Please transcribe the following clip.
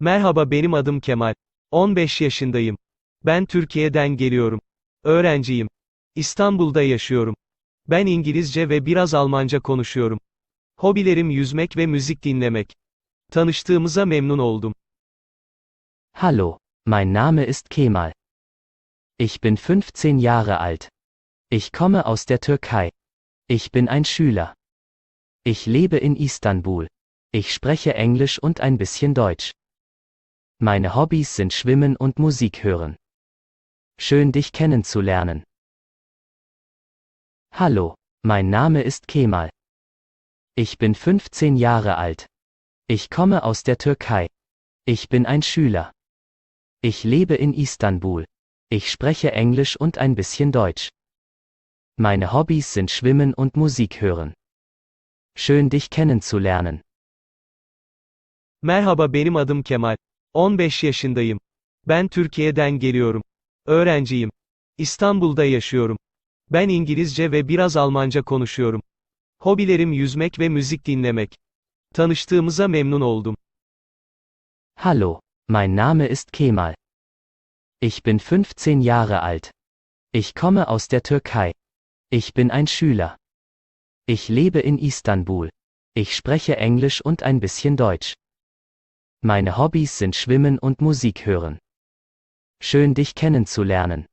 Merhaba benim adım Kemal. 15 yaşındayım. Ben Türkiye'den geliyorum. Öğrenciyim. İstanbul'da yaşıyorum. Ben İngilizce ve biraz Almanca konuşuyorum. Hobilerim yüzmek ve müzik dinlemek. Tanıştığımıza memnun oldum. Hallo, mein Name ist Kemal. Ich bin 15 Jahre alt. Ich komme aus der Türkei. Ich bin ein Schüler. Ich lebe in Istanbul. Ich spreche Englisch und ein bisschen Deutsch. Meine Hobbys sind Schwimmen und Musik hören. Schön dich kennenzulernen. Hallo, mein Name ist Kemal. Ich bin 15 Jahre alt. Ich komme aus der Türkei. Ich bin ein Schüler. Ich lebe in Istanbul. Ich spreche Englisch und ein bisschen Deutsch. Meine Hobbys sind Schwimmen und Musik hören. Schön dich kennenzulernen. Merhaba benim adım Kemal. 15 yaşındayım. Ben Türkiye'den geliyorum. Öğrenciyim. İstanbul'da yaşıyorum. Ben İngilizce ve biraz Almanca konuşuyorum. Hobilerim yüzmek ve müzik dinlemek. Tanıştığımıza memnun oldum. Hallo, mein Name ist Kemal. Ich bin 15 Jahre alt. Ich komme aus der Türkei. Ich bin ein Schüler. Ich lebe in Istanbul. Ich spreche Englisch und ein bisschen Deutsch. Meine Hobbys sind Schwimmen und Musik hören. Schön dich kennenzulernen.